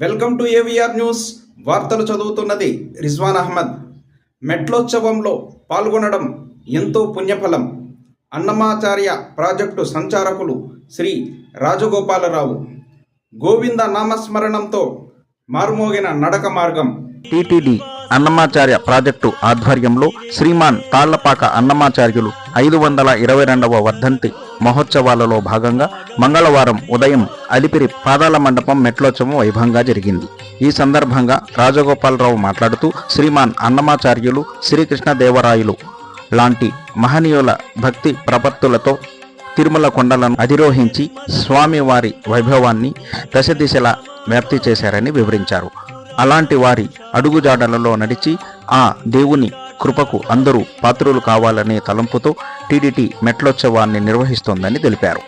Welcome to AVR news. వార్తలు చదువుతున్నది రిజ్వాన్ అహ్మద్. మెట్లోత్సవంలో పాల్గొనడం ఎంతో పుణ్యఫలం. అన్నమాచార్య ప్రాజెక్టు సంచారకులు శ్రీ రాజగోపాలరావు. గోవింద నామస్మరణంతో మార్మోగిన నడక మార్గం. టిటిడి అన్నమాచార్య ప్రాజెక్టు ఆధ్వర్యంలో శ్రీమాన్ తాళ్ళపాక అన్నమాచార్యులు ఐదు వందల ఇరవై రెండవ వర్ధంతి మహోత్సవాలలో భాగంగా మంగళవారం ఉదయం అలిపిరి పాదాల మండపం మెట్లోత్సవం వైభవంగా జరిగింది. ఈ సందర్భంగా రాజగోపాలరావు మాట్లాడుతూ శ్రీమాన్ అన్నమాచార్యులు శ్రీకృష్ణదేవరాయలు లాంటి మహనీయుల భక్తి ప్రపత్తులతో తిరుమల కొండలను అధిరోహించి స్వామివారి వైభవాన్ని దశ దిశలా వ్యాప్తి చేశారని వివరించారు. అలాంటి వారి అడుగుజాడలలో నడిచి ఆ దేవుని కృపకు అందరూ పాత్రులు కావాలనే తలంపుతో టీడీటీ మెట్లోత్సవాన్ని నిర్వహిస్తోందని తెలిపారు.